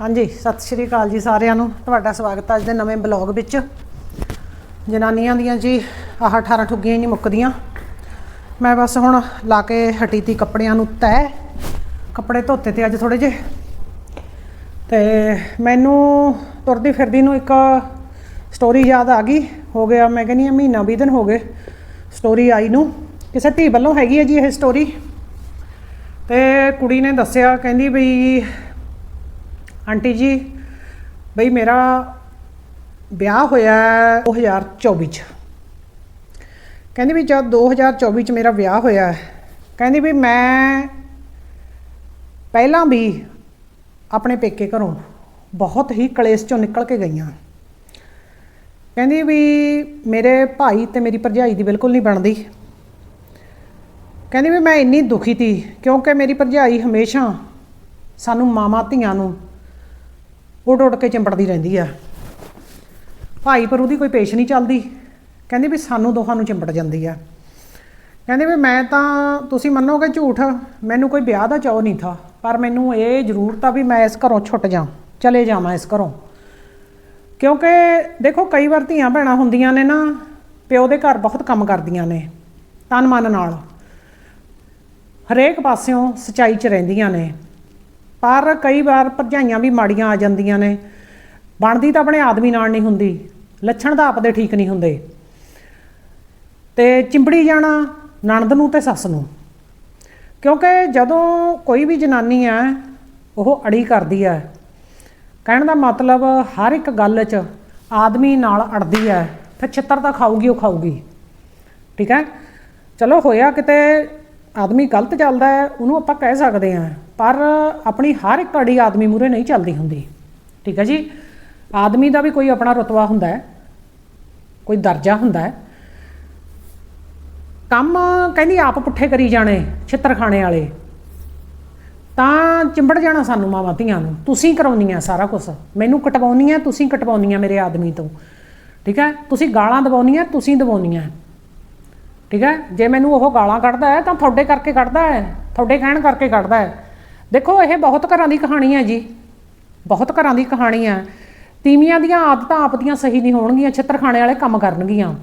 ਹਾਂਜੀ, ਸਤਿ ਸ਼੍ਰੀ ਅਕਾਲ ਜੀ ਸਾਰਿਆਂ ਨੂੰ। ਤੁਹਾਡਾ ਸਵਾਗਤ ਹੈ ਅੱਜ ਦੇ ਨਵੇਂ ਬਲੌਗ ਵਿੱਚ। ਜਨਾਨੀਆਂ ਦੀਆਂ ਜੀ ਆਹ 18 ਠੁੱਗੀਆਂ ਹੀ ਨਹੀਂ ਮੁੱਕਦੀਆਂ। ਮੈਂ ਬਸ ਹੁਣ ਲਾ ਕੇ ਹਟੀ ਤੀ ਕੱਪੜਿਆਂ ਨੂੰ ਤੈਅ। ਕੱਪੜੇ ਧੋਤੇ ਤੇ ਅੱਜ ਥੋੜੇ ਜੇ ਤੇ ਮੈਨੂੰ ਤੁਰਦੀ ਫਿਰਦੀ ਨੂੰ ਇੱਕ ਸਟੋਰੀ ਯਾਦ ਆ ਗਈ। ਹੋ ਗਿਆ, ਮੈਂ ਕਹਿੰਦੀ ਹਾਂ ਮਹੀਨਾ 20 ਦਿਨ ਹੋ ਗਏ ਸਟੋਰੀ ਆਈ ਨੂੰ। ਕਿਸੇ ਧੀ ਵੱਲੋਂ ਹੈਗੀ ਹੈ ਜੀ ਇਹ ਸਟੋਰੀ ਤੇ ਕੁੜੀ ਨੇ ਦੱਸਿਆ, ਕਹਿੰਦੀ ਬਈ ਆਂਟੀ ਜੀ, ਬਈ ਮੇਰਾ ਵਿਆਹ ਹੋਇਆ 2024 ਚ। ਕਹਿੰਦੀ ਵੀ ਜਦ 2024 ਚ ਮੇਰਾ ਵਿਆਹ ਹੋਇਆ, ਕਹਿੰਦੀ ਵੀ ਮੈਂ ਪਹਿਲਾਂ ਵੀ ਆਪਣੇ ਪੇਕੇ ਘਰੋਂ ਬਹੁਤ ਹੀ ਕਲੇਸ਼ ਚੋਂ ਨਿਕਲ ਕੇ ਗਈਆਂ ਕਹਿੰਦੀ ਵੀ ਮੇਰੇ ਭਾਈ ਤੇ ਮੇਰੀ ਭਰਜਾਈ ਦੀ ਬਿਲਕੁਲ ਨਹੀਂ ਬਣਦੀ। ਕਹਿੰਦੀ ਵੀ ਮੈਂ ਇੰਨੀ ਦੁਖੀ ਤੀ ਕਿਉਂਕਿ ਮੇਰੀ ਭਰਜਾਈ ਹਮੇਸ਼ਾ ਸਾਨੂੰ ਮਾਮਾ ਧੀਆਂ ਨੂੰ ਉੱਡ ਉੱਡ ਕੇ ਚਿੰਬੜਦੀ ਰਹਿੰਦੀ ਆ। ਭਾਈ ਪਰ ਉਹਦੀ ਕੋਈ ਪੇਸ਼ ਨਹੀਂ ਚੱਲਦੀ। ਕਹਿੰਦੀ ਵੀ ਸਾਨੂੰ ਦੋਹਾਂ ਨੂੰ ਚਿੰਬੜ ਜਾਂਦੀ ਆ। ਕਹਿੰਦੇ ਵੀ ਮੈਂ ਤਾਂ, ਤੁਸੀਂ ਮੰਨੋਗੇ ਝੂਠ, ਮੈਨੂੰ ਕੋਈ ਵਿਆਹ ਦਾ ਚਾਅ ਨਹੀਂ ਥਾ, ਪਰ ਮੈਨੂੰ ਇਹ ਜ਼ਰੂਰ ਤਾਂ ਵੀ ਮੈਂ ਇਸ ਘਰੋਂ ਛੁੱਟ ਜਾ ਚਲੇ ਜਾਵਾਂ ਇਸ ਘਰੋਂ। ਕਿਉਂਕਿ ਦੇਖੋ, ਕਈ ਵਾਰ ਧੀਆਂ ਭੈਣਾਂ ਹੁੰਦੀਆਂ ਨੇ ਨਾ, ਪਿਓ ਦੇ ਘਰ ਬਹੁਤ ਕੰਮ ਕਰਦੀਆਂ ਨੇ, ਤਨ ਮਨ ਨਾਲ। ਹਰੇਕ ਪਾਸਿਓਂ ਸਚਾਈ 'ਚ ਰਹਿੰਦੀਆਂ ਨੇ। ਪਰ ਕਈ ਵਾਰ ਭਰਜਾਈਆਂ ਵੀ ਮਾੜੀਆਂ ਆ ਜਾਂਦੀਆਂ ਨੇ। ਬਣਦੀ ਤਾਂ ਆਪਣੇ ਆਦਮੀ ਨਾਲ ਨਹੀਂ ਹੁੰਦੀ। ਲੱਛਣ ਤਾਂ ਆਪਦੇ ਠੀਕ ਨਹੀਂ ਹੁੰਦੇ। ਤੇ ਚਿੰਬੜੀ ਜਾਣਾ, ਨਣਦ ਨੂੰ ਤੇ ਸੱਸ ਨੂੰ। ਕਿਉਂਕਿ ਜਦੋਂ ਕੋਈ ਵੀ ਜਨਾਨੀ ਹੈ, ਉਹ ਅੜੀ ਕਰਦੀ ਹੈ। ਕਹਿਣ ਦਾ ਮਤਲਬ ਹਰ ਇੱਕ ਗੱਲ 'ਚ ਆਦਮੀ ਨਾਲ ਅੜਦੀ ਹੈ, ਫਿਰ ਛਿੱਤਰ ਤਾਂ ਖਾਊਗੀ, ਉਹ ਖਾਊਗੀ। ਠੀਕ ਹੈ? ਚਲੋ, ਹੋਇਆ ਕਿਤੇ ਆਦਮੀ ਗਲਤ ਚੱਲਦਾ ਹੈ, ਉਹਨੂੰ ਆਪਾਂ ਕਹਿ ਸਕਦੇ ਹਾਂ। ਪਰ ਆਪਣੀ ਹਰ ਇੱਕ ਅੜੀ ਆਦਮੀ ਮੂਰੇ ਨਹੀਂ ਚੱਲਦੀ ਹੁੰਦੀ। ਠੀਕ ਹੈ ਜੀ? ਆਦਮੀ ਦਾ ਵੀ ਕੋਈ ਆਪਣਾ ਰਤਬਾ ਹੁੰਦਾ ਹੈ। ਕੋਈ ਦਰਜਾ ਹੁੰਦਾ ਹੈ। ਕੰਮ ਕਹਿੰਦੀ ਆਪ ਪੁੱਠੇ ਕਰੀ ਜਾਣੇ, ਛਿੱਤਰ ਖਾਣੇ ਵਾਲੇ। ਤਾਂ ਚਿੰਬੜ ਜਾਣਾ ਸਾਨੂੰ ਮਾਵਾਂ ਧੀਆਂ ਨੂੰ। ਤੁਸੀਂ ਕਰਾਉਣੀਆਂ ਸਾਰਾ ਕੁਝ ਮੈਨੂੰ ਕਟਵਾਉਂਦੀਆਂ, ਤੁਸੀਂ ਕਟਵਾਉਂਦੀਆਂ ਮੇਰੇ ਆਦਮੀ ਤੋਂ। ਠੀਕ ਹੈ? ਤੁਸੀਂ ਗਾਲਾਂ ਦਵਾਉਂਦੀਆਂ ਤੁਸੀਂ ਦਵਾਉਂਦੀਆਂ ਠੀਕ ਹੈ? ਜੇ ਮੈਨੂੰ ਉਹ ਗਾਲਾਂ ਕੱਢਦਾ ਹੈ, ਤਾਂ ਤੁਹਾਡੇ ਕਰਕੇ ਕੱਢਦਾ ਹੈ, ਤੁਹਾਡੇ ਕਹਿਣ ਕਰਕੇ ਕੱਢਦਾ ਹੈ। ਦੇਖੋ, ਇਹ ਬਹੁਤ ਘਰਾਂ ਦੀ ਕਹਾਣੀ ਹੈ ਜੀ। ਬਹੁਤ ਘਰਾਂ ਦੀ ਕਹਾਣੀ ਹੈ। ਤੀਵੀਆਂ ਦੀਆਂ ਆਦਤਾਂ ਆਪ ਦੀਆਂ ਸਹੀ ਨਹੀਂ ਹੋਣਗੀਆਂ ਛਿੱਤਰ ਖਾਣੇ ਵਾਲੇ ਕੰਮ ਕਰਨਗੀਆਂ।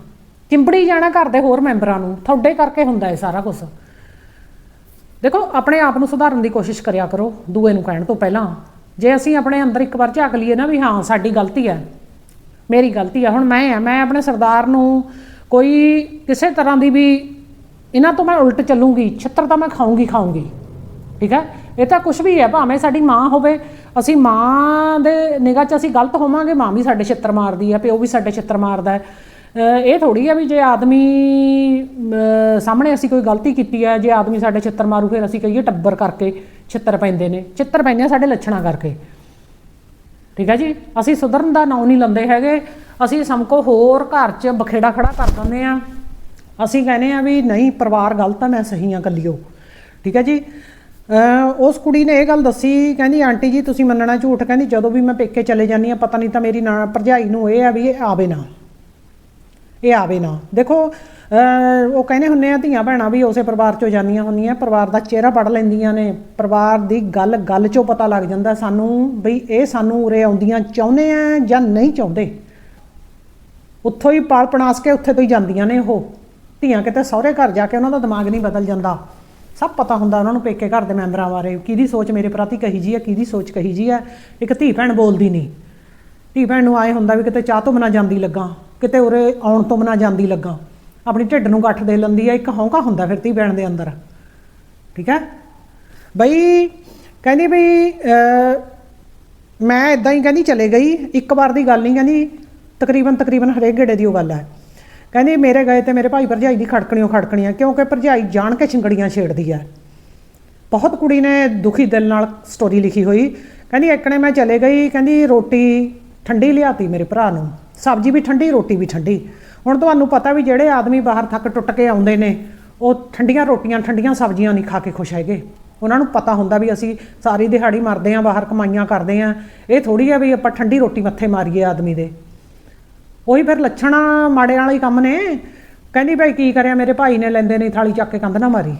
ਚਿੰਬੜੀ ਜਾਣਾ ਘਰ ਦੇ ਹੋਰ ਮੈਂਬਰਾਂ ਨੂੰ, ਤੁਹਾਡੇ ਕਰਕੇ ਹੁੰਦਾ ਹੈ ਸਾਰਾ ਕੁਝ ਦੇਖੋ, ਆਪਣੇ ਆਪ ਨੂੰ ਸੁਧਾਰਨ ਦੀ ਕੋਸ਼ਿਸ਼ ਕਰਿਆ ਕਰੋ, ਦੂਏ ਨੂੰ ਕਹਿਣ ਤੋਂ ਪਹਿਲਾਂ। ਜੇ ਅਸੀਂ ਆਪਣੇ ਅੰਦਰ ਇੱਕ ਵਾਰ ਝਾਕ ਲਈਏ ਨਾ ਵੀ ਹਾਂ, ਸਾਡੀ ਗਲਤੀ ਹੈ। ਮੇਰੀ ਗਲਤੀ ਹੈ, ਹੁਣ ਮੈਂ ਆ ਮੈਂ ਆਪਣੇ ਸਰਦਾਰ ਨੂੰ ਕੋਈ ਕਿਸੇ ਤਰ੍ਹਾਂ ਦੀ ਵੀ ਇਹਨਾਂ ਤੋਂ ਮੈਂ ਉਲਟ ਚੱਲੂਗੀ, ਛਿੱਤਰ ਤਾਂ ਮੈਂ ਖਾਊਂਗੀ ਖਾਊਂਗੀ। ਠੀਕ ਹੈ? ਇਹ ਤਾਂ ਕੁਝ ਵੀ ਹੈ, ਭਾਵੇਂ ਸਾਡੀ ਮਾਂ ਹੋਵੇ, ਅਸੀਂ ਮਾਂ ਦੇ ਨਿਗਾਹ 'ਚ ਅਸੀਂ ਗਲਤ ਹੋਵਾਂਗੇ, ਮਾਂ ਵੀ ਸਾਡੇ ਛਿੱਤਰ ਮਾਰਦੀ ਹੈ, ਪਿਓ ਵੀ ਸਾਡੇ ਛਿੱਤਰ ਮਾਰਦਾ ਹੈ। ਇਹ ਥੋੜੀ ਹੈ ਵੀ ਜੇ ਆਦਮੀ ਸਾਹਮਣੇ ਅਸੀਂ ਕੋਈ ਗਲਤੀ ਕੀਤੀ ਹੈ, ਜੇ ਆਦਮੀ ਸਾਡੇ ਛਿੱਤਰ ਮਾਰੂ, ਫਿਰ ਅਸੀਂ ਕਹੀਏ ਟੱਬਰ ਕਰਕੇ ਛਿੱਤਰ ਪੈਂਦੇ ਨੇ। ਛਿੱਤਰ ਪੈਂਦੇ ਆ ਸਾਡੇ ਲੱਛਣਾਂ ਕਰਕੇ। ਠੀਕ ਹੈ ਜੀ? ਅਸੀਂ ਸੁਧਰਨ ਦਾ ਨਾਂ ਨਹੀਂ ਲੰਦੇ ਹੈਗੇ। ਅਸੀਂ ਸਮਕੋ ਹੋਰ ਘਰ 'ਚ ਬਖੇੜਾ ਖੜਾ ਕਰ ਦਿੰਦੇ ਆ ਅਸੀਂ ਕਹਿੰਦੇ ਆ ਵੀ ਨਹੀਂ, ਪਰਿਵਾਰ ਗਲਤ ਆ, ਮੈਂ ਸਹੀ ਆ ਕੱਲਿਓ। ਠੀਕ ਹੈ ਜੀ? ਉਸ ਕੁੜੀ ਨੇ ਇਹ ਗੱਲ ਦੱਸੀ, ਕਹਿੰਦੀ, ਆਂਟੀ ਜੀ, ਤੁਸੀਂ ਮੰਨਣਾ ਝੂਠ। ਕਹਿੰਦੀ, ਜਦੋਂ ਵੀ ਮੈਂ ਪੇਕੇ ਚਲੇ ਜਾਂਦੀ ਆ ਪਤਾ ਨਹੀਂ ਤਾਂ ਮੇਰੀ ਨਾ ਭਰਜਾਈ ਨੂੰ ਇਹ ਆ ਵੀ ਇਹ ਆਵੇ ਨਾ। ਇਹ ਆਵੇ ਨਾ। ਦੇਖੋ ਉਹ ਕਹਿੰਦੇ ਹੁੰਨੇ ਆ ਧੀਆਂ ਭੈਣਾਂ ਵੀ ਉਸੇ ਪਰਿਵਾਰ ਚੋਂ ਜਾਂਦੀਆਂ ਹੁੰਦੀਆਂ, ਪਰਿਵਾਰ ਦਾ ਚਿਹਰਾ ਪੜ ਲੈਂਦੀਆਂ ਨੇ। ਪਰਿਵਾਰ ਦੀ ਗੱਲ ਗੱਲ ਚੋਂ ਪਤਾ ਲੱਗ ਜਾਂਦਾ ਸਾਨੂੰ ਵੀ ਇਹ ਸਾਨੂੰ ਉਰੇ ਆਉਂਦੀਆਂ ਚਾਹੁੰਦੇ ਆ ਜਾਂ ਨਹੀਂ ਚਾਹੁੰਦੇ। ਉੱਥੋਂ ਹੀ ਪਾਲ ਪਣਾਸ ਕੇ ਉੱਥੇ ਤੋਂ ਹੀ ਜਾਂਦੀਆਂ ਨੇ ਉਹ। ਧੀਆਂ ਕਿਤੇ ਸਹੁਰੇ ਘਰ ਜਾ ਕੇ ਉਹਨਾਂ ਦਾ ਦਿਮਾਗ ਨਹੀਂ ਬਦਲ ਜਾਂਦਾ। ਸਭ ਪਤਾ ਹੁੰਦਾ ਉਹਨਾਂ ਨੂੰ ਪੇਕੇ ਘਰ ਦੇ ਮੈਂਬਰਾਂ ਬਾਰੇ, ਕਿਹਦੀ ਸੋਚ ਮੇਰੇ ਪ੍ਰਤੀ ਕਹੀ ਜੀ ਹੈ, ਕਿਹਦੀ ਸੋਚ ਕਹੀ ਜੀ ਹੈ। ਇੱਕ ਧੀ ਭੈਣ ਬੋਲਦੀ ਨਹੀਂ। ਧੀ ਭੈਣ ਨੂੰ ਆਏ ਹੁੰਦਾ ਵੀ ਕਿਤੇ ਚਾਹ ਤੋਂ ਬਿਨਾਂ ਜਾਂਦੀ ਲੱਗਾ, ਕਿਤੇ ਉਰੇ ਆਉਣ ਤੋਂ ਬਿਨਾਂ ਜਾਂਦੀ ਲੱਗਾ। ਆਪਣੀ ਢਿੱਡ ਨੂੰ ਗੱਠ ਦੇ ਲੈਂਦੀ ਹੈ, ਇੱਕ ਹੌਂਕਾ ਹੁੰਦਾ ਫਿਰ ਧੀ ਭੈਣ ਦੇ ਅੰਦਰ। ਠੀਕ ਹੈ? ਬਈ ਕਹਿੰਦੀ ਬਈ ਮੈਂ ਇਦਾਂ ਹੀ ਕਹਿੰਦੀ ਚਲੇ ਗਈ, ਇੱਕ ਵਾਰ ਦੀ ਗੱਲ ਨਹੀਂ, ਕਹਿੰਦੀ ਤਕਰੀਬਨ ਤਕਰੀਬਨ ਹਰੇਕ ਗੇੜੇ ਦੀ ਉਹ ਗੱਲ ਹੈ। ਕਹਿੰਦੀ ਮੇਰੇ ਗਏ ਤੇ ਮੇਰੇ ਭਾਈ ਭਰਜਾਈ ਦੀ ਖੜਕਣੀਆਂ ਖੜਕਣੀਆਂ, ਕਿਉਂਕਿ ਭਰਜਾਈ ਜਾਣ ਕੇ ਛਿੰਗੜੀਆਂ ਛੇੜਦੀ ਹੈ। ਬਹੁਤ ਕੁੜੀ ਨੇ ਦੁਖੀ ਦਿਲ ਨਾਲ ਸਟੋਰੀ ਲਿਖੀ ਹੋਈ। ਕਹਿੰਦੀ ਇੱਕਣੇ ਮੈਂ ਚਲੇ ਗਈ, ਕਹਿੰਦੀ ਰੋਟੀ ਠੰਡੀ ਲਿਆਤੀ ਮੇਰੇ ਭਰਾ ਨੂੰ। ਸਬਜ਼ੀ ਵੀ ਠੰਡੀ, ਰੋਟੀ ਵੀ ਠੰਡੀ। ਹੁਣ ਤੁਹਾਨੂੰ ਪਤਾ ਵੀ ਜਿਹੜੇ ਆਦਮੀ ਬਾਹਰ ਥੱਕ ਟੁੱਟ ਕੇ ਆਉਂਦੇ ਨੇ, ਉਹ ਠੰਡੀਆਂ ਰੋਟੀਆਂ, ਠੰਡੀਆਂ ਸਬਜ਼ੀਆਂ ਨਹੀਂ ਖਾ ਕੇ ਖੁਸ਼ ਹੈਗੇ। ਉਹਨਾਂ ਨੂੰ ਪਤਾ ਹੁੰਦਾ ਵੀ ਅਸੀਂ ਸਾਰੀ ਦਿਹਾੜੀ ਮਰਦੇ ਆਂ ਬਾਹਰ ਕਮਾਈਆਂ ਕਰਦੇ ਆਂ ਇਹ ਥੋੜੀ ਆ ਵੀ ਆਪਾਂ ਠੰਡੀ ਰੋਟੀ ਮੱਥੇ ਮਾਰੀਏ ਆਦਮੀ ਦੇ। ਉਹੀ ਫਿਰ ਲੱਛਣਾ ਮਾੜੇ ਵਾਲੇ ਹੀ ਕੰਮ ਨੇ। ਕਹਿੰਦੀ ਭਾਈ ਕੀ ਕਰਿਆ, ਮੇਰੇ ਭਾਈ ਨੇ ਲੈਂਦੇ ਨੇ ਥਾਲੀ ਚੱਕ ਕੇ ਕੰਧ ਨਾ ਮਾਰੀ।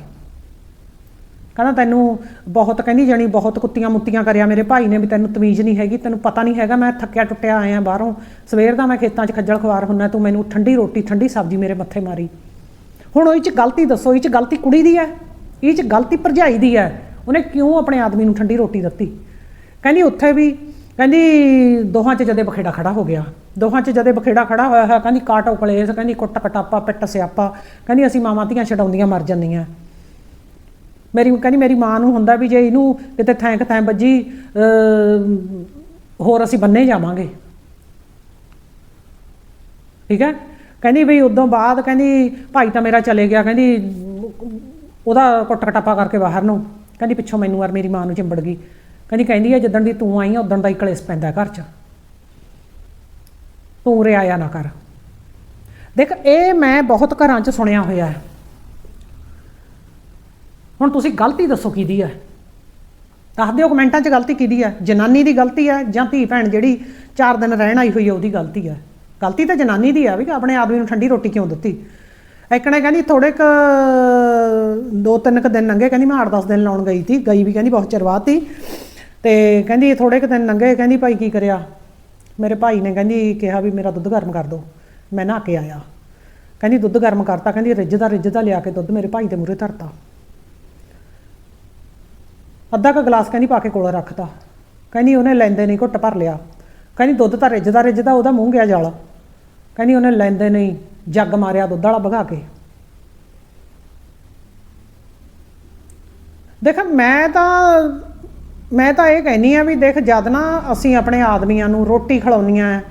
ਕਹਿੰਦਾ ਤੈਨੂੰ ਬਹੁਤ, ਕਹਿੰਦੀ ਜਾਣੀ ਬਹੁਤ ਕੁੱਤੀਆਂ ਮੁੱਤੀਆਂ ਕਰਿਆ ਮੇਰੇ ਭਾਈ ਨੇ ਵੀ ਤੈਨੂੰ ਤਮੀਜ਼ ਨਹੀਂ ਹੈਗੀ, ਤੈਨੂੰ ਪਤਾ ਨਹੀਂ ਹੈਗਾ, ਮੈਂ ਥੱਕਿਆ ਟੁੱਟਿਆ ਆਇਆ ਬਾਹਰੋਂ। ਸਵੇਰ ਦਾ ਮੈਂ ਖੇਤਾਂ 'ਚ ਖੱਜਲ ਖਵਾਰ ਹੁੰਨਾ, ਤੂੰ ਮੈਨੂੰ ਠੰਡੀ ਰੋਟੀ, ਠੰਡੀ ਸਬਜ਼ੀ ਮੇਰੇ ਮੱਥੇ ਮਾਰੀ। ਹੁਣ ਉਹ 'ਚ ਗਲਤੀ ਦੱਸੋ, ਇਹ 'ਚ ਗਲਤੀ ਕੁੜੀ ਦੀ ਹੈ? ਇਹ 'ਚ ਗਲਤੀ ਭਰਜਾਈ ਦੀ ਹੈ? ਉਹਨੇ ਕਿਉਂ ਆਪਣੇ ਆਦਮੀ ਨੂੰ ਠੰਡੀ ਰੋਟੀ ਦਿੱਤੀ? ਕਹਿੰਦੀ ਉੱਥੇ ਵੀ, ਕਹਿੰਦੀ ਦੋਹਾਂ 'ਚ ਜਦੇ ਬਖੇੜਾ ਖੜਾ ਹੋ ਗਿਆ। ਦੋਹਾਂ 'ਚ ਜਦੇ ਬਖੇੜਾ ਖੜਾ ਹੋਇਆ ਹੈ ਕਹਿੰਦੀ ਕਾਟੋ ਕਲੇਸ਼ ਕਹਿੰਦੀ ਕੁੱਟ ਕਟਾਪਾ, ਪਿੱਟ ਸਿਆਪਾ, ਕਹਿੰਦੀ ਅਸੀਂ ਮਾਵਾਂ ਧੀਆਂ ਛਡਾਉਂਦੀਆਂ ਮਰ ਜਾਂਦੀਆਂ। ਮੇਰੀ ਕਹਿੰਦੀ ਮੇਰੀ ਮਾਂ ਨੂੰ ਹੁੰਦਾ ਵੀ ਜੇ ਇਹਨੂੰ ਕਿਤੇ ਥੈਂਕ ਥੈਂ ਵੱਜੀ ਹੋਰ ਅਸੀਂ ਬੰਨੇ ਜਾਵਾਂਗੇ। ਠੀਕ ਹੈ? ਕਹਿੰਦੀ ਵੀ ਉਦੋਂ ਬਾਅਦ ਕਹਿੰਦੀ ਭਾਈ ਤਾਂ ਮੇਰਾ ਚਲੇ ਗਿਆ, ਕਹਿੰਦੀ ਉਹਦਾ ਕੁੱਟ ਕਟਾਪਾ ਕਰਕੇ ਬਾਹਰ ਨੂੰ। ਕਹਿੰਦੀ ਪਿੱਛੋਂ ਮੈਨੂੰ ਔਰ ਮੇਰੀ ਮਾਂ ਨੂੰ ਚਿੰਬੜ ਗਈ। ਕਹਿੰਦੀ ਕਹਿੰਦੀ ਹੈ ਜਿੱਦਣ ਦੀ ਤੂੰ ਆਈ ਆ ਉਦੋਂ ਦਾ ਹੀ ਕਲੇਸ਼ ਪੈਂਦਾ ਘਰ 'ਚ। ਤੂੰ ਉਰੇ ਆਇਆ ਨਾ ਕਰ। ਦੇਖ, ਇਹ ਮੈਂ ਬਹੁਤ ਘਰਾਂ 'ਚ ਸੁਣਿਆ ਹੋਇਆ ਹੈ। ਹੁਣ ਤੁਸੀਂ ਗਲਤੀ ਦੱਸੋ ਕਿਹਦੀ ਹੈ? ਦੱਸ ਦਿਓ ਕਮੈਂਟਾਂ 'ਚ ਗਲਤੀ ਕਿਹਦੀ ਹੈ? ਜਨਾਨੀ ਦੀ ਗਲਤੀ ਹੈ ਜਾਂ ਧੀ ਭੈਣ ਜਿਹੜੀ 4 ਦਿਨ ਰਹਿਣ ਆਈ ਹੋਈ ਹੈ, ਉਹਦੀ ਗਲਤੀ ਹੈ? ਗਲਤੀ ਤਾਂ ਜਨਾਨੀ ਦੀ ਆ ਵੀ ਆਪਣੇ ਆਦਮੀ ਨੂੰ ਠੰਡੀ ਰੋਟੀ ਕਿਉਂ ਦਿੱਤੀ? ਐਕਣੇ ਕਹਿੰਦੀ ਥੋੜੇ ਕ, ਦੋ ਤਿੰਨ ਕ ਦਿਨ ਲੰਘੇ, ਕਹਿੰਦੀ ਮੈਂ 8-10 ਦਿਨ ਲਾਉਣ ਗਈ ਸੀ, ਗਈ ਵੀ ਕਹਿੰਦੀ ਬਹੁਤ ਚਿਰ ਬਾਅਦ ਚਰਵਾਤੀ ਤੇ ਕਹਿੰਦੀ ਥੋੜੇ ਕ ਦਿਨ ਲੰਘੇ, ਕਹਿੰਦੀ ਭਾਈ ਕੀ ਕਰਿਆ? ਮੇਰੇ ਭਾਈ ਨੇ ਕਹਿੰਦੀ, ਕਿਹਾ ਵੀ ਮੇਰਾ ਦੁੱਧ ਗਰਮ ਕਰ ਦਿਓ ਮੈਂ ਨਹਾ ਕੇ ਆਇਆ। ਕਹਿੰਦੀ, ਦੁੱਧ ਗਰਮ ਕਰਤਾ। ਕਹਿੰਦੀ ਰਿੱਝਦਾ ਰਿੱਝਦਾ ਲਿਆ ਕੇ ਦੁੱਧ ਮੇਰੇ ਭਾਈ ਦੇ ਮੂਹਰੇ ਧਰਤਾ। ਅੱਧਾ ਕ ਗਲਾਸ ਕਹਿੰਦੀ ਪਾ ਕੇ ਕੋਲ ਰੱਖਤਾ। ਕਹਿੰਦੀ, ਉਹਨੇ ਲੈਂਦੇ ਨਹੀਂ, ਘੁੱਟ ਭਰ ਲਿਆ। ਕਹਿੰਦੀ, ਦੁੱਧ ਤਾਂ ਰਿੱਝਦਾ ਰਿੱਝਦਾ ਉਹਦਾ ਮੂੰਹ ਗਿਆ ਜਾਲ। ਕਹਿੰਦੀ, ਉਹਨੇ ਲੈਂਦੇ ਨਹੀਂ, ਜੱਗ ਮਾਰਿਆ ਦੁੱਧ ਵਾਲਾ ਭਗਾ ਕੇ। ਦੇਖ, ਮੈਂ ਤਾਂ ਮੈਂ ਤਾਂ ਇਹ ਕਹਿਨੀ ਆ ਵੀ ਦੇਖ ਜਦ ਨਾ ਅਸੀਂ ਆਪਣੇ ਆਦਮੀਆਂ ਨੂੰ ਰੋਟੀ ਖਿਲਾਉਂਦੀਆਂ ਹੈ,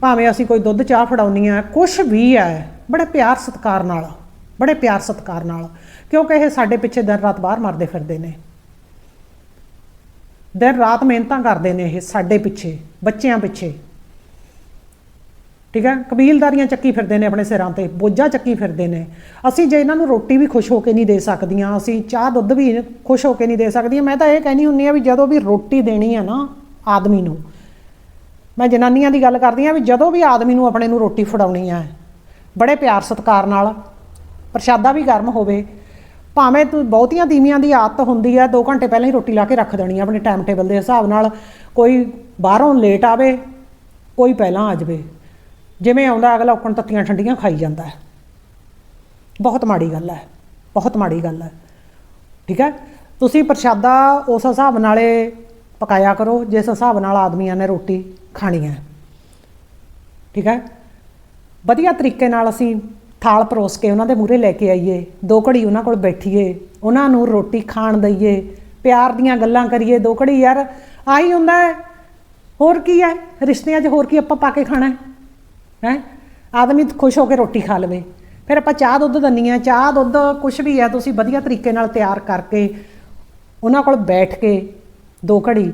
ਭਾਵੇਂ ਅਸੀਂ ਕੋਈ ਦੁੱਧ ਚਾਹ ਫੜਾਉਂਦੀਆਂ ਕੁਝ ਵੀ ਹੈ ਬੜੇ ਪਿਆਰ ਸਤਿਕਾਰ ਨਾਲ ਬੜੇ ਪਿਆਰ ਸਤਿਕਾਰ ਨਾਲ ਕਿਉਂਕਿ ਇਹ ਸਾਡੇ ਪਿੱਛੇ ਦਿਨ ਰਾਤ ਬਾਹਰ ਮਰਦੇ ਫਿਰਦੇ ਨੇ। ਦਿਨ ਰਾਤ ਮਿਹਨਤਾਂ ਕਰਦੇ ਨੇ ਇਹ ਸਾਡੇ ਪਿੱਛੇ ਬੱਚਿਆਂ ਪਿੱਛੇ। ਠੀਕ ਹੈ? ਕਬੀਲਦਾਰੀਆਂ ਚੱਕੀ ਫਿਰਦੇ ਨੇ ਆਪਣੇ ਸਿਰਾਂ ਤੇ, ਬੋਝਾ ਚੱਕੀ ਫਿਰਦੇ ਨੇ। ਅਸੀਂ ਜੇ ਇਹਨਾਂ ਨੂੰ ਰੋਟੀ ਵੀ ਖੁਸ਼ ਹੋ ਕੇ ਨਹੀਂ ਦੇ ਸਕਦੀਆਂ, ਅਸੀਂ ਚਾਹ ਦੁੱਧ ਵੀ ਖੁਸ਼ ਹੋ ਕੇ ਨਹੀਂ ਦੇ ਸਕਦੀਆਂ, ਮੈਂ ਤਾਂ ਇਹ ਕਹਿਣੀ ਹੁੰਨੀ ਆ ਵੀ ਜਦੋਂ ਵੀ ਰੋਟੀ ਦੇਣੀ ਆ ਨਾ ਆਦਮੀ ਨੂੰ, ਮੈਂ ਜਨਾਨੀਆਂ ਦੀ ਗੱਲ ਕਰਦੀ ਆ ਵੀ ਜਦੋਂ ਵੀ ਆਦਮੀ ਨੂੰ ਆਪਣੇ ਨੂੰ ਰੋਟੀ ਫੜਾਉਣੀ ਆ ਬੜੇ ਪਿਆਰ ਸਤਿਕਾਰ ਨਾਲ, ਪ੍ਰਸ਼ਾਦਾ ਵੀ ਗਰਮ ਹੋਵੇ, ਭਾਵੇਂ ਤੂੰ ਬਹੁਤੀਆਂ ਤੀਵੀਆਂ ਦੀ ਆਦਤ ਹੁੰਦੀ ਆ 2 ਘੰਟੇ ਪਹਿਲਾਂ ਹੀ ਰੋਟੀ ਲਾ ਕੇ ਰੱਖ ਦੇਣੀ ਆ ਆਪਣੇ ਟਾਈਮ ਟੇਬਲ ਦੇ ਹਿਸਾਬ ਨਾਲ, ਕੋਈ ਬਾਹਰੋਂ ਲੇਟ ਆਵੇ, ਕੋਈ ਪਹਿਲਾਂ ਆ ਜਾਵੇ। ਜਿਵੇਂ ਆਉਂਦਾ ਅਗਲਾ ਉੱਕਣ ਤੱਤੀਆਂ ਠੰਡੀਆਂ ਖਾਈ ਜਾਂਦਾ ਹੈ। ਬਹੁਤ ਮਾੜੀ ਗੱਲ ਹੈ, ਬਹੁਤ ਮਾੜੀ ਗੱਲ ਹੈ। ਠੀਕ ਹੈ? ਤੁਸੀਂ ਪ੍ਰਸ਼ਾਦਾ ਉਸ ਹਿਸਾਬ ਨਾਲੇ ਪਕਾਇਆ ਕਰੋ, ਜਿਸ ਹਿਸਾਬ ਨਾਲ ਆਦਮੀਆਂ ਨੇ ਰੋਟੀ ਖਾਣੀ ਹੈ। ਠੀਕ ਹੈ? ਵਧੀਆ ਤਰੀਕੇ ਨਾਲ ਅਸੀਂ ਥਾਲ ਪਰੋਸ ਕੇ ਉਹਨਾਂ ਦੇ ਮੂਹਰੇ ਲੈ ਕੇ ਆਈਏ, ਦੋ ਘੜੀ ਉਹਨਾਂ ਕੋਲ ਬੈਠੀਏ, ਉਹਨਾਂ ਨੂੰ ਰੋਟੀ ਖਾਣ ਦਈਏ, ਪਿਆਰ ਦੀਆਂ ਗੱਲਾਂ ਕਰੀਏ, ਦੋ ਘੜੀ ਯਾਰ ਆਹੀ ਹੁੰਦਾ ਹੈ। ਹੋਰ ਕੀ ਹੈ? ਰਿਸ਼ਤਿਆਂ 'ਚ ਹੋਰ ਕੀ ਆਪਾਂ ਪਾ ਕੇ ਖਾਣਾ ਹੈ? ਹੈ? ਆਦਮੀ ਖੁਸ਼ ਹੋ ਕੇ ਰੋਟੀ ਖਾ ਲਵੇ। ਫਿਰ ਆਪਾਂ ਚਾਹ ਦੁੱਧ ਦੰਨੀ ਆ। ਚਾਹ, ਦੁੱਧ ਕੁਝ ਵੀ ਹੈ, ਤੁਸੀਂ ਵਧੀਆ ਤਰੀਕੇ ਨਾਲ ਤਿਆਰ ਕਰਕੇ ਉਹਨਾਂ ਕੋਲ ਬੈਠ ਕੇ ਦੋ ਘੜੀ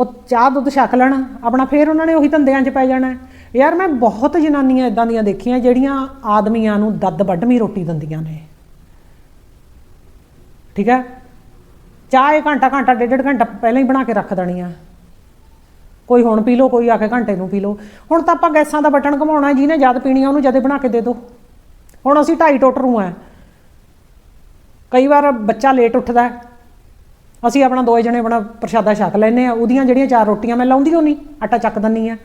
ਉਹ ਚਾਹ, ਦੁੱਧ ਛਕ ਲੈਣ। ਆਪਣਾ ਫੇਰ ਉਹਨਾਂ ਨੇ ਉਹੀ ਧੰਦਿਆਂ 'ਚ ਪੈ ਜਾਣਾ। ਯਾਰ ਮੈਂ ਬਹੁਤ ਜਨਾਨੀਆਂ ਇਦਾਂ ਦੀਆਂ ਦੇਖੀਆਂ ਜਿਹੜੀਆਂ ਆਦਮੀਆਂ ਨੂੰ ਦੱਦ ਵੱਢਵੀਂ ਰੋਟੀ ਦਿੰਦੀਆਂ ਨੇ। ਠੀਕ ਹੈ? ਚਾਹ ਇਹ ਘੰਟਾ ਘੰਟਾ ਡੇਢ ਡੇਢ ਘੰਟਾ ਪਹਿਲਾਂ ਹੀ ਬਣਾ ਕੇ ਰੱਖ ਦੇਣੀ ਆ। ਕੋਈ ਹੁਣ ਪੀ ਲਓ, ਕੋਈ ਆ ਕੇ ਘੰਟੇ ਨੂੰ ਪੀ ਲਓ। ਹੁਣ ਤਾਂ ਆਪਾਂ ਗੈਸਾਂ ਦਾ ਬਟਨ ਘਮਾਉਣਾ, ਜਿਹਨੇ ਜਦ ਪੀਣੀ ਉਹਨੂੰ ਜਦੇ ਬਣਾ ਕੇ ਦੇ ਦਿਓ ਹੁਣ ਅਸੀਂ ਢਾਈ ਟੁੱਟ ਰੂ ਆ ਕਈ ਵਾਰ ਬੱਚਾ ਲੇਟ ਉੱਠਦਾ ਅਸੀਂ ਆਪਣਾ ਦੋਏ ਜਣੇ ਆਪਣਾ ਪ੍ਰਸ਼ਾਦਾ ਛਕ ਲੈਨੇ ਆ ਉਹਦੀਆਂ ਜਿਹੜੀਆਂ ਚਾਰ ਰੋਟੀਆਂ ਮੈਂ ਲਾਉਂਦੀ ਹੋਣੀ ਆਟਾ ਚੱਕ ਦਿੰਨੀ ਆ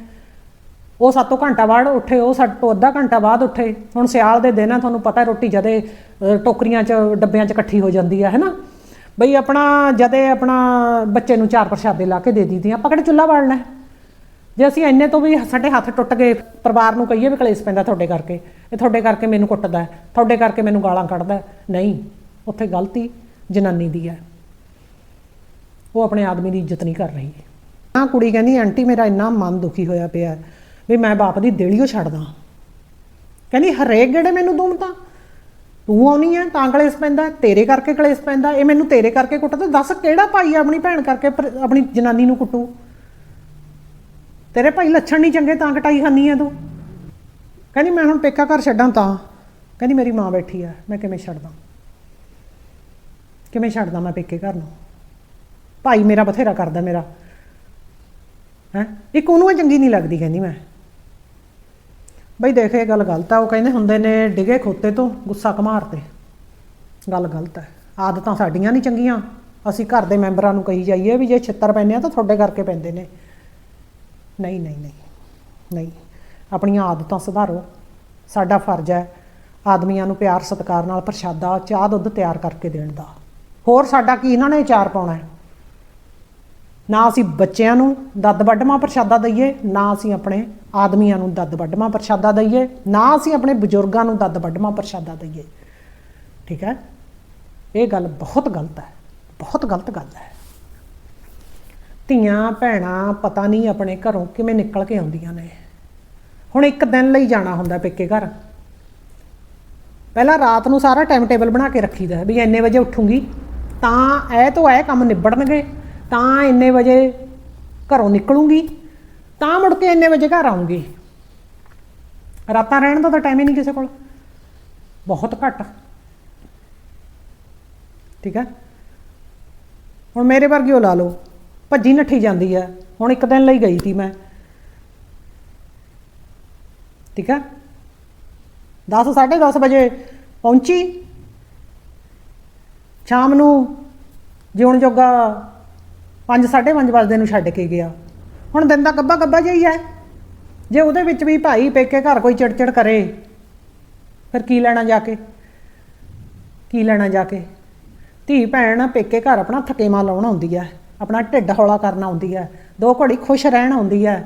ਉਹ ਸਾਤੋਂ ਘੰਟਾ ਬਾਅਦ ਉੱਠੇ, ਉਹ ਸਾਡੇ ਤੋਂ ਅੱਧਾ ਘੰਟਾ ਬਾਅਦ ਉੱਠੇ। ਹੁਣ ਸਿਆਲ ਦੇ ਦਿਨ ਆ, ਤੁਹਾਨੂੰ ਪਤਾ ਰੋਟੀ ਜਦੇ ਟੋਕਰੀਆਂ 'ਚ, ਡੱਬਿਆਂ 'ਚ ਇਕੱਠੀ ਹੋ ਜਾਂਦੀ ਆ ਹੈਨਾ ਬਈ ਆਪਣਾ, ਜਦੇ ਆਪਣਾ ਬੱਚੇ ਨੂੰ ਚਾਰ ਪ੍ਰਸ਼ਾਦੇ ਲਾ ਕੇ ਦੇ ਦਈਦੀ ਆ, ਆਪਾਂ ਕਿਹੜਾ ਚੁੱਲ੍ਹਾ ਬਾਲਣਾ? ਹੈ? ਜੇ ਅਸੀਂ ਇੰਨੇ ਤੋਂ ਵੀ ਸਾਡੇ ਹੱਥ ਟੁੱਟ ਗਏ, ਪਰਿਵਾਰ ਨੂੰ ਕਹੀਏ ਵੀ ਕਲੇਸ਼ ਪੈਂਦਾ ਤੁਹਾਡੇ ਕਰਕੇ, ਇਹ ਤੁਹਾਡੇ ਕਰਕੇ ਮੈਨੂੰ ਕੁੱਟਦਾ ਤੁਹਾਡੇ ਕਰਕੇ ਮੈਨੂੰ ਗਾਲਾਂ ਕੱਢਦਾ ਨਹੀਂ, ਉੱਥੇ ਗਲਤੀ ਜਨਾਨੀ ਦੀ ਹੈ। ਉਹ ਆਪਣੇ ਆਦਮੀ ਦੀ ਇੱਜ਼ਤ ਨਹੀਂ ਕਰ ਰਹੀ। ਆ ਕੁੜੀ ਕਹਿੰਦੀ, ਆਂਟੀ, ਮੇਰਾ ਇੰਨਾ ਮਨ ਦੁਖੀ ਹੋਇਆ ਪਿਆ ਵੀ ਮੈਂ ਬਾਪ ਦੀ ਦੇਲੀਓ ਛੱਡਦਾ ਕਹਿੰਦੀ, ਹਰੇਕ ਗੇੜੇ ਮੈਨੂੰ ਦੂਮਤਾ। ਤੂੰ ਆਉਣੀ ਹੈ ਤਾਂ ਕਲੇਸ਼ ਪੈਂਦਾ, ਤੇਰੇ ਕਰਕੇ ਕਲੇਸ਼ ਪੈਂਦਾ, ਇਹ ਮੈਨੂੰ ਤੇਰੇ ਕਰਕੇ ਕੁੱਟਦਾ, ਦੱਸ ਕਿਹੜਾ ਭਾਈ ਆਪਣੀ ਭੈਣ ਕਰਕੇ ਆਪਣੀ ਜਨਾਨੀ ਨੂੰ ਕੁੱਟੂ? ਤੇਰੇ ਭਾਈ ਲੱਛਣ ਨਹੀਂ ਚੰਗੇ, ਤਾਂ ਕਟਾਈ ਖਾਨੀ ਐ ਤੂੰ। ਕਹਿੰਦੀ, ਮੈਂ ਹੁਣ ਪੇਕਾ ਘਰ ਛੱਡਾਂ ਤਾਂ। ਕਹਿੰਦੀ, ਮੇਰੀ ਮਾਂ ਬੈਠੀ ਆ, ਮੈਂ ਕਿਵੇਂ ਛੱਡਦਾ? ਕਿਵੇਂ ਛੱਡਦਾ ਮੈਂ ਪੇਕੇ ਘਰ ਨੂੰ? ਭਾਈ ਮੇਰਾ ਬਥੇਰਾ ਕਰਦਾ ਮੇਰਾ। ਹੈ? ਇੱਕ ਉਹਨੂੰ ਇਹ ਚੰਗੀ ਨਹੀਂ ਲੱਗਦੀ, ਕਹਿੰਦੀ ਮੈਂ। ਬਈ ਦੇਖ, ਇਹ ਗੱਲ ਗਲਤ ਆ। ਉਹ ਕਹਿੰਦੇ ਹੁੰਦੇ ਨੇ, ਡਿਗੇ ਖੋਤੇ ਤੋਂ ਗੁੱਸਾ ਘਮਾਰ ਤੇ। ਗੱਲ ਗਲਤ ਹੈ ਆਦਤਾਂ ਸਾਡੀਆਂ ਨਹੀਂ ਚੰਗੀਆਂ। ਅਸੀਂ ਘਰ ਦੇ ਮੈਂਬਰਾਂ ਨੂੰ ਕਹੀ ਜਾਈਏ ਵੀ ਜੇ ਛਿੱਤਰ ਪੈਂਦੇ ਆ ਤਾਂ ਤੁਹਾਡੇ ਕਰਕੇ ਪੈਂਦੇ ਨੇ। ਨਹੀਂ ਨਹੀਂ ਨਹੀਂ ਨਹੀਂ। ਆਪਣੀਆਂ ਆਦਤਾਂ ਸੁਧਾਰੋ। ਸਾਡਾ ਫਰਜ਼ ਹੈ ਆਦਮੀਆਂ ਨੂੰ ਪਿਆਰ, ਸਤਿਕਾਰ ਨਾਲ ਪ੍ਰਸ਼ਾਦਾ, ਚਾਹ, ਦੁੱਧ ਤਿਆਰ ਕਰਕੇ ਦੇਣ ਦਾ। ਹੋਰ ਸਾਡਾ ਕੀ ਇਹਨਾਂ ਨੇ ਚਾਰ ਪਾਉਣਾ ਹੈ? ਨਾ ਅਸੀਂ ਬੱਚਿਆਂ ਨੂੰ ਦੱਦ ਵੱਡਮਾ ਪ੍ਰਸ਼ਾਦਾ ਦਈਏ, ਨਾ ਅਸੀਂ ਆਪਣੇ ਆਦਮੀਆਂ ਨੂੰ ਦੱਦ ਵੱਡਮਾ ਪ੍ਰਸ਼ਾਦਾ ਦਈਏ, ਨਾ ਅਸੀਂ ਆਪਣੇ ਬਜ਼ੁਰਗਾਂ ਨੂੰ ਦੱਦ ਵੱਡਮਾ ਪ੍ਰਸ਼ਾਦਾ ਦਈਏ। ਠੀਕ ਹੈ? ਇਹ ਗੱਲ ਬਹੁਤ ਗਲਤ ਹੈ, ਬਹੁਤ ਗਲਤ ਗੱਲ ਹੈ। ਧੀਆਂ, ਭੈਣਾਂ ਪਤਾ ਨਹੀਂ ਆਪਣੇ ਘਰੋਂ ਕਿਵੇਂ ਨਿਕਲ ਕੇ ਆਉਂਦੀਆਂ ਨੇ। ਹੁਣ ਇੱਕ ਦਿਨ ਲਈ ਜਾਣਾ ਹੁੰਦਾ ਪੇਕੇ ਘਰ। ਪਹਿਲਾਂ ਰਾਤ ਨੂੰ ਸਾਰਾ ਟਾਈਮ ਟੇਬਲ ਬਣਾ ਕੇ ਰੱਖੀਦਾ ਹੈ ਵੀ ਇੰਨੇ ਵਜੇ ਉੱਠੂਗੀ। ਤਾਂ ਇਹ ਤੋਂ ਇਹ ਕੰਮ ਨਿਬੜਨਗੇ। ਤਾਂ ਇੰਨੇ ਵਜੇ ਘਰੋਂ ਨਿਕਲੂੰਗੀ, ਤਾਂ ਮੁੜ ਕੇ ਇੰਨੇ ਵਜੇ ਘਰ ਆਉਂਗੀ ਰਾਤਾਂ ਰਹਿਣ ਦਾ ਤਾਂ ਟਾਈਮ ਹੀ ਨਹੀਂ ਕਿਸੇ ਕੋਲ। ਬਹੁਤ ਘੱਟ। ਠੀਕ ਹੈ? ਹੁਣ ਮੇਰੇ ਵਰਗੀ ਉਹ ਲਾ ਲਓ, ਭੱਜੀ ਨੱਠੀ ਜਾਂਦੀ ਹੈ। ਹੁਣ ਇੱਕ ਦਿਨ ਲਈ ਗਈ ਸੀ ਮੈਂ। ਠੀਕ ਹੈ? 10 10:30 ਵਜੇ ਪਹੁੰਚੀ। ਸ਼ਾਮ ਨੂੰ ਜਿਉਣ ਜੋਗਾ 5 5:30 ਵਜੇ ਨੂੰ ਛੱਡ ਕੇ ਗਿਆ। ਹੁਣ ਦਿਨ ਦਾ ਗੱਬਾ ਗੱਬਾ ਜਿਹਾ ਹੈ। ਜੇ ਉਹਦੇ ਵਿੱਚ ਵੀ ਭਾਈ ਪੇਕੇ ਘਰ ਕੋਈ ਚਿੜਚਿੜ ਕਰੇ, ਫਿਰ ਕੀ ਲੈਣਾ ਜਾ ਕੇ? ਕੀ ਲੈਣਾ ਜਾ ਕੇ? ਧੀ ਭੈਣ ਪੇਕੇ ਘਰ ਆਪਣਾ ਥਕੇਮਾ ਲਾਉਣ ਆਉਂਦੀ ਹੈ, ਆਪਣਾ ਢਿੱਡ ਹੌਲਾ ਕਰਨ ਆਉਂਦੀ ਹੈ, ਦੋ ਘੜੀ ਖੁਸ਼ ਰਹਿਣ ਆਉਂਦੀ ਹੈ।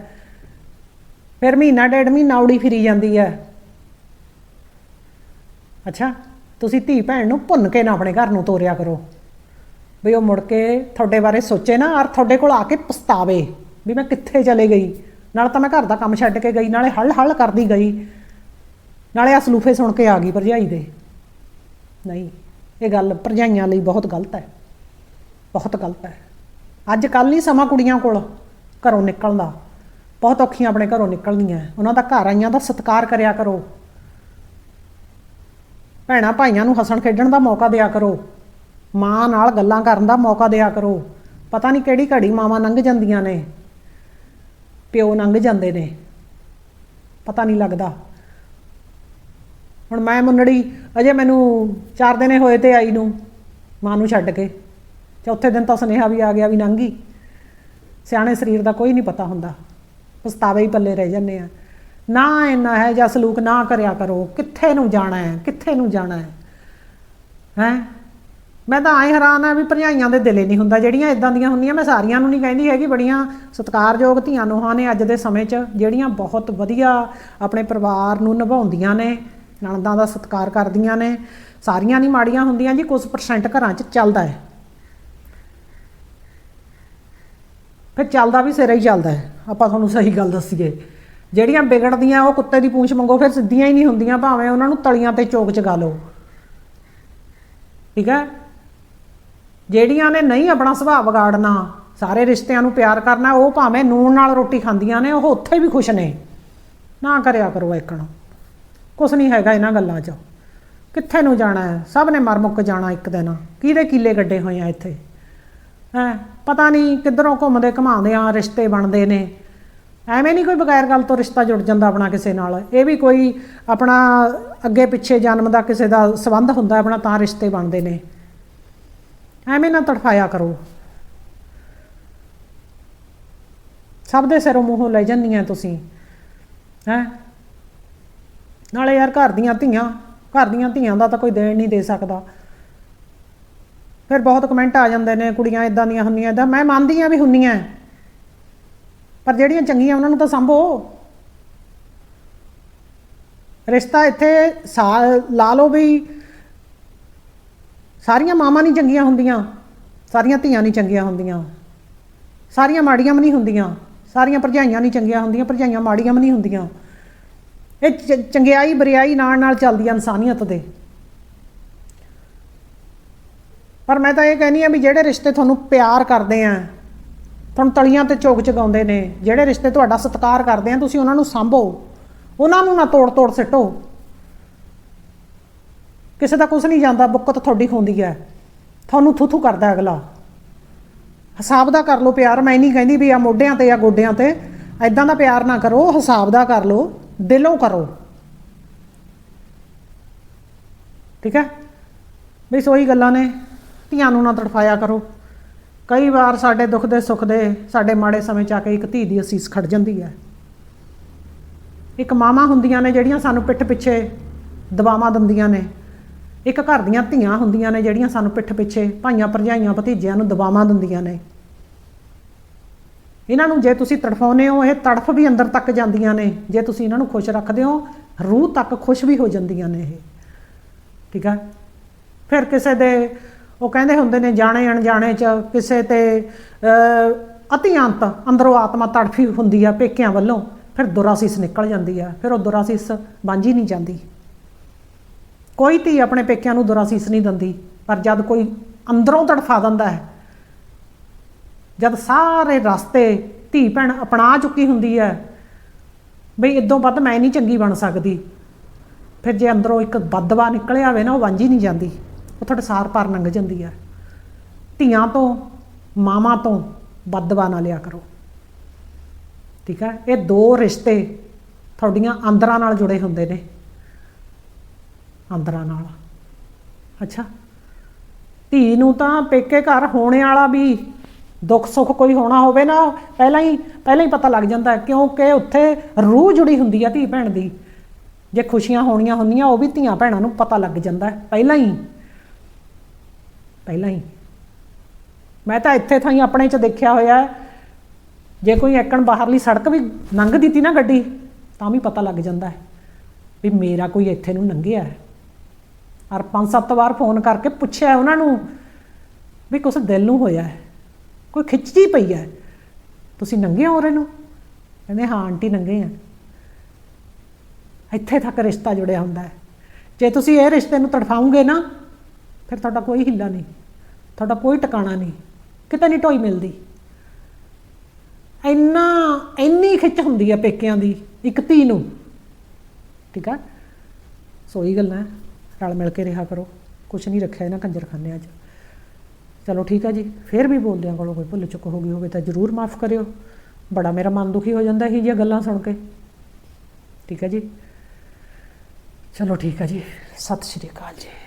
ਫਿਰ ਮਹੀਨਾ, ਡੇਢ ਮਹੀਨਾ ਉੜੀ ਫਿਰੀ ਜਾਂਦੀ ਹੈ। ਅੱਛਾ, ਤੁਸੀਂ ਧੀ ਭੈਣ ਨੂੰ ਭੁੰਨ ਕੇ ਨਾ ਆਪਣੇ ਘਰ ਨੂੰ ਤੋਰਿਆ ਕਰੋ। ਵੀ ਉਹ ਮੁੜ ਕੇ ਤੁਹਾਡੇ ਬਾਰੇ ਸੋਚੇ ਨਾ ਔਰ ਤੁਹਾਡੇ ਕੋਲ ਆ ਕੇ ਪਛਤਾਵੇ ਵੀ ਮੈਂ ਕਿੱਥੇ ਚਲੇ ਗਈ। ਨਾਲ ਤਾਂ ਮੈਂ ਘਰ ਦਾ ਕੰਮ ਛੱਡ ਕੇ ਗਈ, ਨਾਲੇ ਹਲ ਹਲ ਕਰਦੀ ਗਈ। ਨਾਲੇ ਅਸਲੂਫੇ ਸੁਣ ਕੇ ਆ ਗਈ ਭਰਜਾਈ ਦੇ। ਨਹੀਂ, ਇਹ ਗੱਲ ਭਰਜਾਈਆਂ ਲਈ ਬਹੁਤ ਗਲਤ ਹੈ। ਬਹੁਤ ਗਲਤ ਹੈ। ਅੱਜ ਕੱਲ ਨਹੀਂ ਸਮਾਂ ਕੁੜੀਆਂ ਕੋਲ ਘਰੋਂ ਨਿਕਲਣ ਦਾ ਬਹੁਤ ਔਖੀਆਂ ਆਪਣੇ ਘਰੋਂ ਨਿਕਲਦੀਆਂ। ਉਹਨਾਂ ਦਾ ਘਰ ਆਈਆਂ ਦਾ ਸਤਿਕਾਰ ਕਰਿਆ ਕਰੋ। ਭੈਣਾਂ ਭਾਈਆਂ ਨੂੰ ਹੱਸਣ ਖੇਡਣ ਦਾ ਮੌਕਾ ਦਿਆ ਕਰੋ। ਮਾਂ ਨਾਲ ਗੱਲਾਂ ਕਰਨ ਦਾ ਮੌਕਾ ਦਿਆ ਕਰੋ। ਪਤਾ ਨਹੀਂ ਕਿਹੜੀ ਘੜੀ ਮਾਵਾਂ ਲੰਘ ਜਾਂਦੀਆਂ ਨੇ, ਪਿਓ ਲੰਘ ਜਾਂਦੇ ਨੇ। ਪਤਾ ਨਹੀਂ ਲੱਗਦਾ। ਹੁਣ ਮੈਂ ਮੁੰਨੜੀ, ਅਜੇ ਮੈਨੂੰ 4 ਦਿਨੇ ਹੋਏ ਤੇ ਆਈ ਨੂੰ, ਮਾਂ ਨੂੰ ਛੱਡ ਕੇ। ਚੌਥੇ ਦਿਨ ਤਾਂ ਸੁਨੇਹਾ ਵੀ ਆ ਗਿਆ ਵੀ ਲੰਘੀ ਸਿਆਣੇ ਸਰੀਰ ਦਾ ਕੋਈ ਨਹੀਂ ਪਤਾ ਹੁੰਦਾ। ਪਛਤਾਵੇ ਹੀ ਪੱਲੇ ਰਹਿ ਜਾਂਦੇ ਆ। ਨਾ ਇੰਨਾ ਹੈ ਜਾਂ ਸਲੂਕ ਨਾ ਕਰਿਆ ਕਰੋ। ਕਿੱਥੇ ਨੂੰ ਜਾਣਾ ਹੈ? ਕਿੱਥੇ ਨੂੰ ਜਾਣਾ ਹੈ? ਹੈ? ਮੈਂ ਤਾਂ ਆਏ ਹੈਰਾਨ ਆ ਵੀ ਭਰਜਾਈਆਂ ਦੇ ਦਿਲੇ ਨਹੀਂ ਹੁੰਦਾ, ਜਿਹੜੀਆਂ ਇਦਾਂ ਦੀਆਂ ਹੁੰਦੀਆਂ, ਮੈਂ ਸਾਰੀਆਂ ਨੂੰ ਨਹੀਂ ਕਹਿੰਦੀ ਹੈਗੀ, ਬੜੀਆਂ ਸਤਿਕਾਰਯੋਗ ਧੀਆਂ ਨੋਹਾਂ ਨੇ ਅੱਜ ਦੇ ਸਮੇਂ 'ਚ ਜਿਹੜੀਆਂ ਬਹੁਤ ਵਧੀਆ ਆਪਣੇ ਪਰਿਵਾਰ ਨੂੰ ਨਿਭਾਉਂਦੀਆਂ ਨੇ, ਨਣਦਾਂ ਦਾ ਸਤਿਕਾਰ ਕਰਦੀਆਂ ਨੇ, ਸਾਰੀਆਂ ਨਹੀਂ ਮਾੜੀਆਂ ਹੁੰਦੀਆਂ ਜੀ ਕੁਝ ਪਰਸੈਂਟ ਘਰਾਂ 'ਚ ਚੱਲਦਾ ਹੈ। ਫਿਰ ਚੱਲਦਾ ਵੀ ਸਿਰੇ ਹੀ ਚੱਲਦਾ ਹੈ, ਆਪਾਂ ਤੁਹਾਨੂੰ ਸਹੀ ਗੱਲ ਦੱਸੀਏ। ਜਿਹੜੀਆਂ ਵਿਗੜਦੀਆਂ, ਉਹ ਕੁੱਤੇ ਦੀ ਪੂੰਛ ਮੰਗੋ ਫਿਰ ਸਿੱਧੀਆਂ ਹੀ ਨਹੀਂ ਹੁੰਦੀਆਂ, ਭਾਵੇਂ ਉਹਨਾਂ ਨੂੰ ਤਲੀਆਂ ਤੇ ਚੋਕ ਚਗਾ ਲਓ। ਠੀਕ ਹੈ? ਜਿਹੜੀਆਂ ਨੇ ਨਹੀਂ ਆਪਣਾ ਸੁਭਾਅ ਵਿਗਾੜਨਾ, ਸਾਰੇ ਰਿਸ਼ਤਿਆਂ ਨੂੰ ਪਿਆਰ ਕਰਨਾ, ਉਹ ਭਾਵੇਂ ਨੂਨ ਨਾਲ ਰੋਟੀ ਖਾਂਦੀਆਂ ਨੇ, ਉਹ ਉੱਥੇ ਵੀ ਖੁਸ਼ ਨੇ। ਨਾ ਕਰਿਆ ਕਰੋ ਇੱਕਣ ਕੁਛ ਨਹੀਂ ਹੈਗਾ ਇਹਨਾਂ ਗੱਲਾਂ 'ਚ। ਕਿੱਥੇ ਨੂੰ ਜਾਣਾ ਹੈ? ਸਭ ਨੇ ਮਰ ਮੁੱਕ ਜਾਣਾ ਇੱਕ ਦਿਨ। ਕਿਹਦੇ ਕੀਲੇ ਗੱਡੇ ਹੋਏ ਆ ਇੱਥੇ? ਹੈ? ਪਤਾ ਨਹੀਂ ਕਿੱਧਰੋਂ ਘੁੰਮਦੇ ਘਮਾਉਂਦੇ ਆ, ਰਿਸ਼ਤੇ ਬਣਦੇ ਨੇ। ਐਵੇਂ ਨਹੀਂ ਕੋਈ ਬਗੈਰ ਗੱਲ ਤੋਂ ਰਿਸ਼ਤਾ ਜੁੜ ਜਾਂਦਾ ਆਪਣਾ ਕਿਸੇ ਨਾਲ। ਇਹ ਵੀ ਕੋਈ ਆਪਣਾ ਅੱਗੇ ਪਿੱਛੇ ਜਨਮ ਦਾ ਕਿਸੇ ਦਾ ਸਬੰਧ ਹੁੰਦਾ, ਆਪਣਾ ਤਾਂ ਰਿਸ਼ਤੇ ਬਣਦੇ ਨੇ। ਐਵੇਂ ਨਾ ਤੜਫਾਇਆ ਕਰੋ। ਸਭ ਦੇ ਸਿਰੋਂ ਮੂੰਹੋਂ ਲੈ ਜਾਂਦੀਆਂ ਤੁਸੀਂ, ਹੈ? ਨਾਲੇ ਯਾਰ ਘਰ ਦੀਆਂ ਧੀਆਂ, ਘਰ ਦੀਆਂ ਧੀਆਂ ਦਾ ਤਾਂ ਕੋਈ ਦੇਣ ਨਹੀਂ ਦੇ ਸਕਦਾ। ਫਿਰ ਬਹੁਤ ਕਮੈਂਟ ਆ ਜਾਂਦੇ ਨੇ ਕੁੜੀਆਂ ਇਦਾਂ ਦੀਆਂ ਹੁੰਦੀਆਂ ਇਦਾਂ ਮੈਂ ਮੰਨਦੀ ਆ ਵੀ ਹੁੰਦੀਆਂ। ਪਰ ਜਿਹੜੀਆਂ ਚੰਗੀਆਂ ਉਹਨਾਂ ਨੂੰ ਤਾਂ ਸੰਭੋ। ਰਿਸ਼ਤਾ ਇੱਥੇ ਸਾ- ਲਾ ਲਓ ਵੀ ਸਾਰੀਆਂ ਮਾਵਾਂ ਨਹੀਂ ਚੰਗੀਆਂ ਹੁੰਦੀਆਂ, ਸਾਰੀਆਂ ਧੀਆਂ ਨਹੀਂ ਚੰਗੀਆਂ ਹੁੰਦੀਆਂ, ਸਾਰੀਆਂ ਮਾੜੀਆਂ ਵੀ ਨਹੀਂ ਹੁੰਦੀਆਂ, ਸਾਰੀਆਂ ਭਰਜਾਈਆਂ ਨਹੀਂ ਚੰਗੀਆਂ ਹੁੰਦੀਆਂ, ਭਰਜਾਈਆਂ ਮਾੜੀਆਂ ਵੀ ਨਹੀਂ ਹੁੰਦੀਆਂ। ਇਹ ਚ- ਚੰਗਿਆਈ ਬਰਿਆਈ ਨਾਲ ਨਾਲ ਚੱਲਦੀ ਆ ਇਨਸਾਨੀਅਤ ਦੇ। ਪਰ ਮੈਂ ਤਾਂ ਇਹ ਕਹਿੰਦੀ ਆ ਵੀ ਜਿਹੜੇ ਰਿਸ਼ਤੇ ਤੁਹਾਨੂੰ ਪਿਆਰ ਕਰਦੇ ਆ, ਤੁਹਾਨੂੰ ਤਲੀਆਂ ਤੇ ਚੋਕ ਚਗਾਉਂਦੇ ਨੇ, ਜਿਹੜੇ ਰਿਸ਼ਤੇ ਤੁਹਾਡਾ ਸਤਿਕਾਰ ਕਰਦੇ ਆ, ਤੁਸੀਂ ਉਹਨਾਂ ਨੂੰ ਸੰਭੋ, ਉਹਨਾਂ ਨੂੰ ਨਾ ਤੋੜ ਤੋੜ ਸਿੱਟੋ। ਕਿਸੇ ਦਾ ਕੁਝ ਨਹੀਂ ਜਾਂਦਾ ਬੁੱਕਤ ਤੁਹਾਡੀ ਹੁੰਦੀ ਹੈ। ਤੁਹਾਨੂੰ ਥੂ-ਥੂ ਕਰਦਾ ਅਗਲਾ। ਹਿਸਾਬ ਦਾ ਕਰ ਲਓ ਪਿਆਰ, ਮੈਂ ਨਹੀਂ ਕਹਿੰਦੀ ਵੀ ਆ ਮੋਢਿਆਂ ਤੇ ਆ ਗੋਡਿਆਂ ਤੇ। ਐਦਾਂ ਦਾ ਪਿਆਰ ਨਾ ਕਰੋ, ਹਿਸਾਬ ਦਾ ਕਰ ਲਓ, ਦਿਲੋਂ ਕਰੋ। ਠੀਕ ਹੈ? ਵੀ ਸੋਈ ਗੱਲਾਂ ਨੇ, ਧੀਆਂ ਨੂੰ ਨਾ ਤੜਫਾਇਆ ਕਰੋ। ਕਈ ਵਾਰ ਸਾਡੇ ਦੁੱਖ ਦੇ ਸੁੱਖ ਦੇ, ਸਾਡੇ ਮਾੜੇ ਸਮੇਂ ਚ ਆ ਕੇ ਇੱਕ ਧੀ ਦੀ ਅਸੀਸ ਖੜ ਜਾਂਦੀ ਹੈ। ਇੱਕ ਮਾਮਾ ਹੁੰਦੀਆਂ ਨੇ ਜਿਹੜੀਆਂ ਸਾਨੂੰ ਪਿੱਠ ਪਿੱਛੇ ਦਬਾਵਾਂ ਦਿੰਦੀਆਂ ਨੇ। ਇੱਕ ਘਰ ਦੀਆਂ ਧੀਆਂ ਹੁੰਦੀਆਂ ਨੇ ਜਿਹੜੀਆਂ ਸਾਨੂੰ ਪਿੱਠ ਪਿੱਛੇ ਭਾਈਆਂ ਭਰਜਾਈਆਂ ਭਤੀਜਿਆਂ ਨੂੰ ਦਬਾਵਾਂ ਦਿੰਦੀਆਂ ਨੇ। ਇਹਨਾਂ ਨੂੰ ਜੇ ਤੁਸੀਂ ਤੜਫਾਉਂਦੇ ਹੋ, ਇਹ ਤੜਫ ਵੀ ਅੰਦਰ ਤੱਕ ਜਾਂਦੀਆਂ ਨੇ। ਜੇ ਤੁਸੀਂ ਇਹਨਾਂ ਨੂੰ ਖੁਸ਼ ਰੱਖਦੇ ਹੋ, ਰੂਹ ਤੱਕ ਖੁਸ਼ ਵੀ ਹੋ ਜਾਂਦੀਆਂ ਨੇ ਇਹ। ਠੀਕ ਹੈ ਫਿਰ ਕਿਸੇ ਦੇ, ਉਹ ਕਹਿੰਦੇ ਹੁੰਦੇ ਨੇ ਜਾਣੇ ਅਣਜਾਣੇ ਚ, ਕਿਸੇ ਤੇ ਅਤਿਅੰਤ ਅੰਦਰੋਂ ਆਤਮਾ ਤੜਫੀ ਹੁੰਦੀ ਆ ਪੇਕਿਆਂ ਵੱਲੋਂ, ਫਿਰ ਦੁਰਾਸੀਸ ਨਿਕਲ ਜਾਂਦੀ ਆ। ਫਿਰ ਉਹ ਦੁਰਾਸੀਸ ਬਾਂਝੀ ਨਹੀਂ ਜਾਂਦੀ। ਕੋਈ ਧੀ ਆਪਣੇ ਪੇਕਿਆਂ ਨੂੰ ਦੁਰਾਸੀਸ ਨਹੀਂ ਦਿੰਦੀ, ਪਰ ਜਦ ਕੋਈ ਅੰਦਰੋਂ ਤੜਫਾ ਦਿੰਦਾ ਹੈ, ਜਦ ਸਾਰੇ ਰਸਤੇ ਧੀ ਭੈਣ ਅਪਣਾ ਚੁੱਕੀ ਹੁੰਦੀ ਹੈ, ਬਈ ਇਦੋਂ ਵੱਧ ਮੈਂ ਨਹੀਂ ਚੰਗੀ ਬਣ ਸਕਦੀ, ਫਿਰ ਜੇ ਅੰਦਰੋਂ ਇੱਕ ਬਦਵਾ ਨਿਕਲਿਆ ਹੋਵੇ ਨਾ, ਉਹ ਵਾਂਝੀ ਨਹੀਂ ਜਾਂਦੀ, ਉਹ ਤੁਹਾਡੇ ਸਾਰ ਪਾਰ ਲੰਘ ਜਾਂਦੀ ਹੈ। ਧੀਆਂ ਤੋਂ, ਮਾਵਾਂ ਤੋਂ ਬਦਵਾ ਨਾ ਲਿਆ ਕਰੋ। ਠੀਕ ਹੈ? ਇਹ ਦੋ ਰਿਸ਼ਤੇ ਤੁਹਾਡੀਆਂ ਅੰਦਰਾਂ ਨਾਲ ਜੁੜੇ ਹੁੰਦੇ ਨੇ। ਅੰਦਰਾਂ ਨਾਲ। ਅੱਛਾ। ਧੀ ਨੂੰ ਤਾਂ ਪੇਕੇ ਘਰ ਹੋਣੇ ਵਾਲਾ ਵੀ ਦੁੱਖ ਸੁੱਖ ਕੋਈ ਹੋਣਾ ਹੋਵੇ ਨਾ, ਪਹਿਲਾਂ ਹੀ ਪਹਿਲਾਂ ਹੀ ਪਤਾ ਲੱਗ ਜਾਂਦਾ ਹੈ ਕਿਉਂਕਿ ਉੱਥੇ ਰੂਹ ਜੁੜੀ ਹੁੰਦੀ ਆ ਧੀ ਭੈਣ ਦੀ। ਜੇ ਖੁਸ਼ੀਆਂ ਹੋਣੀਆਂ ਹੁੰਦੀਆਂ, ਉਹ ਵੀ ਧੀਆਂ ਭੈਣਾਂ ਨੂੰ ਪਤਾ ਲੱਗ ਜਾਂਦਾ ਹੈ। ਪਹਿਲਾਂ ਹੀ। ਪਹਿਲਾਂ ਹੀ। ਮੈਂ ਤਾਂ ਇੱਥੇ ਥਾਈ ਆਪਣੇ ਚ ਦੇਖਿਆ ਹੋਇਆ ਜੇ ਕੋਈ ਐਕਣ ਬਾਹਰਲੀ ਸੜਕ ਵੀ ਲੰਘਦੀ ਤੀ ਨਾ ਗੱਡੀ, ਤਾਂ ਵੀ ਪਤਾ ਲੱਗ ਜਾਂਦਾ ਹੈ ਵੀ ਮੇਰਾ ਕੋਈ ਇੱਥੇ ਨੂੰ ਲੰਘਿਆ ਹੈ। ਔਰ ਪੰਜ ਸੱਤ ਵਾਰ ਫੋਨ ਕਰਕੇ ਪੁੱਛਿਆ ਉਹਨਾਂ ਨੂੰ ਵੀ ਕੁਛ ਦਿਲ ਨੂੰ ਹੋਇਆ ਹੈ, ਕੋਈ ਖਿੱਚੀ ਪਈ ਹੈ। ਤੁਸੀਂ ਨੰਗੇ ਹੋ ਰਹੇ ਨੂੰ? ਕਹਿੰਦੇ, ਹਾਂ, ਆਂਟੀ ਨੰਗੇ ਆ। ਇੱਥੇ ਤੱਕ ਰਿਸ਼ਤਾ ਜੁੜਿਆ ਹੁੰਦਾ ਹੈ। ਜੇ ਤੁਸੀਂ ਇਹ ਰਿਸ਼ਤੇ ਨੂੰ ਤੜਫਾਉਂਗੇ ਨਾ, ਫਿਰ ਤੁਹਾਡਾ ਕੋਈ ਹਿੱਲਾ ਨਹੀਂ, ਤੁਹਾਡਾ ਕੋਈ ਟਿਕਾਣਾ ਨਹੀਂ, ਕਿਤੇ ਨਹੀਂ ਢੋਈ ਮਿਲਦੀ। ਇੰਨਾ, ਇੰਨੀ ਖਿੱਚ ਹੁੰਦੀ ਹੈ ਪੇਕਿਆਂ ਦੀ, ਇੱਕ ਧੀ ਨੂੰ। ਠੀਕ ਹੈ ਸੋ ਇਹ ਗੱਲਾਂ। ਹੈ। ਰਲ ਮਿਲ ਕੇ ਰਿਹਾ ਕਰੋ। ਕੁਛ ਨਹੀਂ ਰੱਖਿਆ ਇਹਨਾਂ ਕੰਜਰਖਾਨਿਆਂ 'ਚ। ਚਲੋ ਠੀਕ ਹੈ ਜੀ, ਫਿਰ ਵੀ ਬੋਲਦਿਆਂ ਕੋਲੋਂ ਕੋਈ ਭੁੱਲ ਚੁੱਕ ਹੋ ਗਈ ਹੋਵੇ ਤਾਂ ਜਰੂਰ ਮਾਫ ਕਰਿਓ। ਬੜਾ ਮੇਰਾ ਮਨ ਦੁਖੀ ਹੋ ਜਾਂਦਾ ਇਹ ਜਿਹੀਆਂ ਗੱਲਾਂ ਸੁਣ ਕੇ। ਠੀਕ ਹੈ ਜੀ। ਚਲੋ ਠੀਕ ਹੈ ਜੀ, ਸਤਿ ਸ਼੍ਰੀ ਅਕਾਲ ਜੀ।